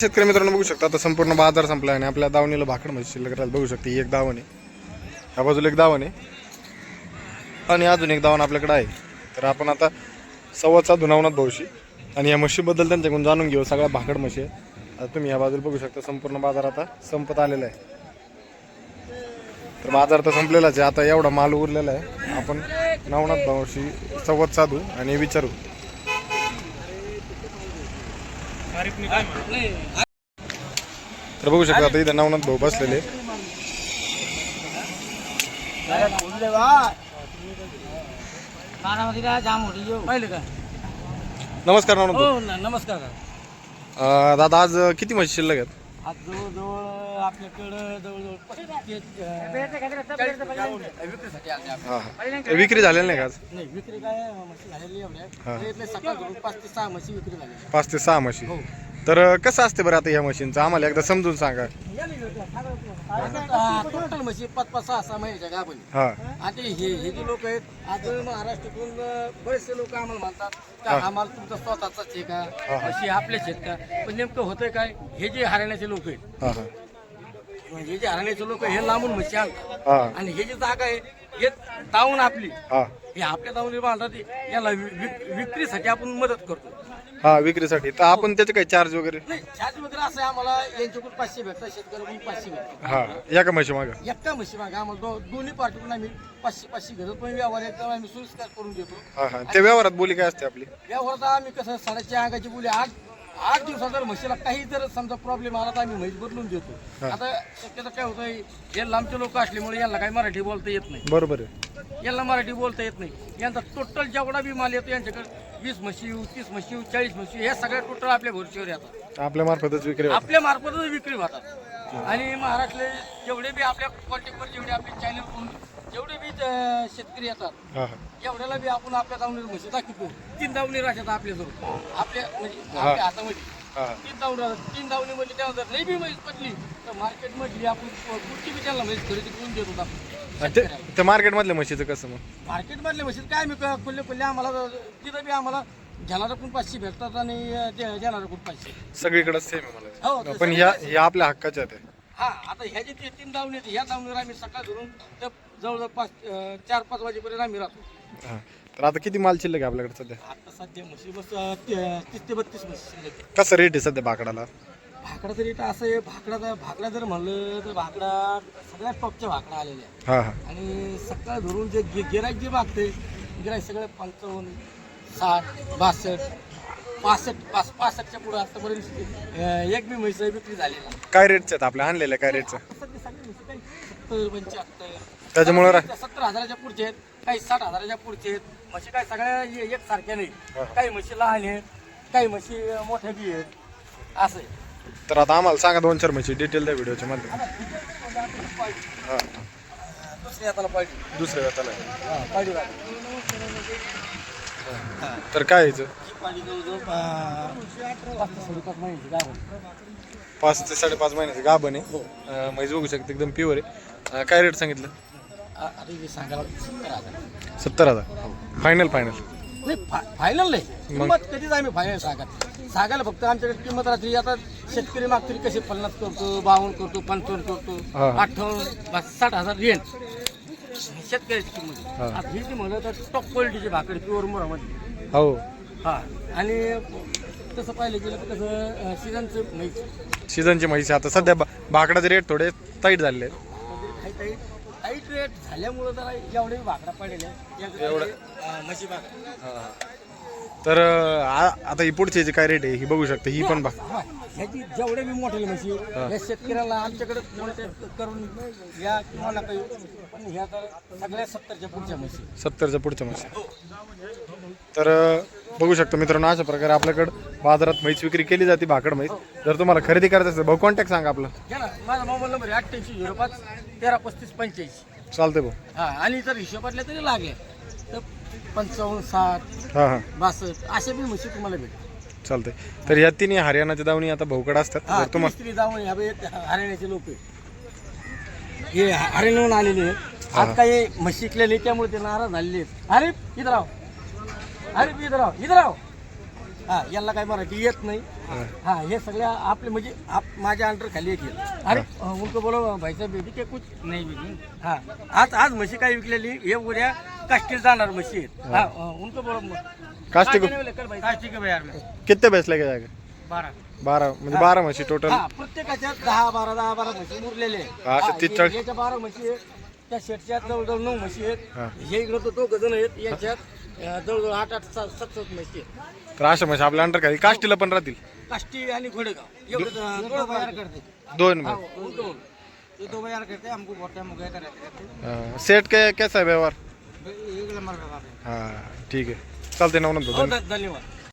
शेतकरी मित्रांनो बघू शकता आता संपूर्ण बाजार संपला आणि आपल्या दावणीला भाकड म्हशी शिल्लक राहिली. बघू शकते एक दावण आहे. ह्या बाजूला एक दावण आहे. आणि अजून एक दावण आपल्याकडे आहे. तर आपण आता सव्वाचा सात धुनावनात भाऊशी. आणि या म्हशीबद्दल त्यांच्याकडून जाणून घेऊ. सगळ्या भाकड म्हशी आहे आता तुम्ही या बाजूला बघू शकता संपूर्ण बाजार आता संपत आलेला आहे. तर बाजार तर संपलेलाच आहे. आता एवढा माल उरलेला आहे. आपण नवनाथ भाऊशी संवाद साधू आणि विचारू. तर बघू शकता आता इथं नवनाथ भाऊ बसलेले. नमस्कार नवनाथ भाऊ. हो नमस्कार दादा आज किती म्हशी शिल्लक आहेत? आज जवळजवळ आपल्याकडं जवळजवळ. हा विक्री झालेली नाही का आज? नाही विक्री काय म्हशी झालेली एवढ्या. हा. तर इथले सकाळ धरून पाच ते सहा म्हशी विक्री झाली पाच ते सहा म्हशी. हो. तर कसं असते बरं आता ह्या म्हशींचं? आम्हाला एकदा समजून सांगा. टोटल म्हशी पाच पाच सहा सहा महिन्याच्या गाभणी. हा. आता हे हे जे लोक आहेत आज महाराष्ट्रातून बरेचसे लोक आम्हाला म्हणतात का आम्हाला तुमचं स्वतःचाच आहे का? म्हशी आपल्याच आहेत का? पण नेमकं होतंय काय हे जे हरियाणाचे लोक आहेत हा हा. म्हणजे हे जे हरियाणाचे लोक हे लांबून म्हशी आणतात हा. आणि हे जी जागा आहे हे तावून आपली. हा. हे आपल्या तावून बांधतात याला वि- वि- विक्रीसाठी आपण मदत करतो. हा विक्रीसाठी. तर आपण त्याचे काही चार्ज वगैरे? नाही चार्ज वगैरे असं आहे आम्हाला यांच्याकडून पाचशे भेटतात शेतकऱ्याकडून पाचशे भेटतात. हा या का म्हशी मागं? एका म्हशी मागे आम्हाला दो- दोन्ही पार्टीकडून आम्ही पाचशे पाचशे घेतो. पण व्यवहार एकदम आम्ही सोयीस्कर करून देतो. हा हा. त्या व्यवहारात बोली काय असते आपली? व्यवहारात आम्ही कसं साडेचार अंगाची बोली आठ आठ दिवसात जर म्हशीला काही जर समजा प्रॉब्लेम आला तर आम्ही म्हैस बदलून देतो. आता शक्यतो काय होतं हे लांबचे लोक असल्यामुळे यांना काही मराठी बोलता येत नाही. बरोबर आहे. यांना मराठी बोलता येत नाही. यांचा टोटल जेवढा बी माल येतो यांच्याकडे वीस म्हशी येऊ तीस म्हशी येऊ चाळीस म्हशी येऊ, हे सगळ्या टोटल आपल्या भरशीवर येतात. आपल्या मार्फतच विक्री होते. आपल्या मार्फतच विक्री होतात. आणि महाराष्ट्रातले जेवढे बी आपल्या कॉन्टॅक्टवर जेवढे आपले चॅनल जेवढे बी अं, शेतकरी येतात हा हा. एवढ्याला बी आपण आपल्या दावणीवर म्हशी दाखवतो. तीन दावणी राहतात आपल्याजवळ आपल्या म्हणजे आपल्या हातामध्ये. हा. हा. तीन दावणी राहतात. तीन दावणी म्हणजे जर नाही बी म्हैस पडली तर मार्केटमधली आपण पुढची बी त्यांना म्हैस खरेदी करून देत होता त्या मार्केटमधल्या म्हशीचं कसं मग? मार्केटमधले म्हशीत काय मी खुल्ले खुल्ले आम्हाला तिथं बी आम्हाला घेणारा पण पाचशे भेटतात आणि दे- देणारा पण पाचशे. सगळीकडे सेम आहे मला. हो ते पण ह्या ह्या आपल्या हक्काच्या आहेत हा आता ह्याचे ते तीन दावणी आहेत ह्या दावणीवर आम्ही सकाळ धरून तर जवळजवळ पाच अं, चार पाच वाजेपर्यंत आम्ही राहतो. हा. तर आता किती माल शिल्लक आहे आपल्याकडे सध्या? आता सध्या म्हशी बस अं, ते- तीस ते बत्तीस म्हशी शिल्लक. कसं रेट आहे सध्या बाकडाला? भाकडा तरी तर असं आहे भाकडा जर- भाकडा जर म्हणलं तर भाकडा सगळ्यात टॉपच्या भाकडा आलेल्या आहे हा हा. आणि सकाळ धरून जे गे गिराईक जे मागते गिराईक सगळे पंचावन्न साठ बासष्ट पासष्ट पाच पासष्टच्या पुढे आतापर्यंत अं, एक बी म्हैस विक्री झालेला नाही. काय रेटचे आहेत आपल्या? आणलेल्या काय रेटचं आता सध्या सगळे म्हशी काही सत्तर पंच्याहत्तर त्याच्यामुळे रा- काही सत्तर हजाराच्या पुढचे आहेत काही साठ हजाराच्या पुढचे आहेत. म्हशी काय सगळ्या ए- एक सारख्या नाही काही म्हशी लहान आहेत काही म्हशी मोठ्या बी आहेत. असं आहे. तर आता आम्हाला सांगा दोन चार म्हशी डिटेल द्या व्हिडिओच्या मध्ये हा. दुसऱ्या हाताला तर काय यायचं पाच ते साडेपाच महिन्याची महिन्याचं गाभण आहे. म्हैस बघू शकते एकदम प्युअर आहे. काय रेट सांगितलं? सत्तर हजार. फायनल फायनल नाही फा- फायनल नाही. किंमत कधीच आम्ही फायनल सांगत सांगायला फक्त आमच्याकडे किंमत राहते आता शेतकरी मागतरी कसे पन्नास करतो बावन्न करतो पंचावन्न करतो हा. अठ्ठावन्न साठ हजार रेंज शेतकऱ्याची किंमत हा. आता ही जी म्हणलं तर टॉप क्वालिटीची भाकरी प्युअर मोरामध्ये. हो. हा. आणि तसं पाहिलं गेलं तर कसं सीझनचं नाही सीझनची म्हैस. आता सध्या बाकडाचे रेट थोडे टाईट झालेले आहेत. काही काही टाईट रेट झाल्यामुळं जरा एवढे पडलेले म्हशी भाकरा तर आ- आता ही पुढची जी काय रेट आहे ही बघू शकता ही पण बा हा, ह्याची जेवढे बी मोठे म्हशी या शेतकऱ्याला आमच्याकडे कॉन्टॅक्ट करून या किंवा नका येऊ पण ह्या तर सगळ्या सत्तरच्या पुढच्या म्हशी. सत्तरच्या पुढच्या म्हशी. तर बघू शकतो मित्रांनो अशा प्रकारे आपल्याकडं बाजारात म्हैस विक्री केली जाते भाकड म्हैस. जर तुम्हाला खरेदी करायचं असेल भाऊ कॉन्टॅक्ट सांगा आपला. घ्या ना. माझा मोबाईल नंबर अठ्ठ्याऐंशी झिरो पाच तेरा पस्तीस पंच्याऐंशी. चालतंय भाऊ. हा आणि जर हिशोबातले तरी लागले. तर पंचावन्न साठ हां हां. बासष्ट अशा बी म्हशी तुम्हाला भेटतील. चालतंय. तर या तिन्ही हरियाणाच्या दावणी आता भाऊकड असतात. हा जर तुम्हाला स्त्री जाऊन ह्या बी हरियाणाचे लोक हे हरियाणाहून आलेले आहेत. आज काही म्हशी शिकलेले त्यामुळे ते नाराज झालेले आहेत. अरे इथं राव अरे इथं राव इथं राव हा यांना काय मराठी येत नाही. हाँ। हा सगळ्या आपले म्हणजे आप माझ्या अंडर खाली आहेत. अरे उनको बोलो भाई साहेब बेबी के कुछ नाही बिकी हा आज आज म्हशी काय विकलेली? हे उद्या काष्टील जाणार म्हशी आहेत. हा. उनको बोलो काष्टी को काष्टी के बाजार में कितने भैंस लेके जाएगा बारा. बारा म्हणजे बारा म्हशी टोटल हा प्रत्येकाच्या दहा बारा दहा बारा म्हशी मुरलेले. हा, याच्या बारा म्हशी आहेत. त्या शेटच्या जवळजवळ नऊ म्हशी आहेत. हा. हे इकडं तो दोघ जण आहेत यांच्यात अ, जवळजवळ आठ आठ सात सात सात म्हशी आहेत. तर अशा म्हशी आपल्या अंडर खाली काष्टीला पण राहतील? काष्टी आणि घोडेगाव. एवढं दोन करते. दोन हा, म्हशी. उनको बोल. ये दो बाजार करते हैं, हमको बहुत टाइम हो गया था रहते रहते हाँ, सेट के कैसा है व्यवहार? एक नंबर का बात है हाँ ठीक है चालते नवनंद हो, ध- धन्यवाद.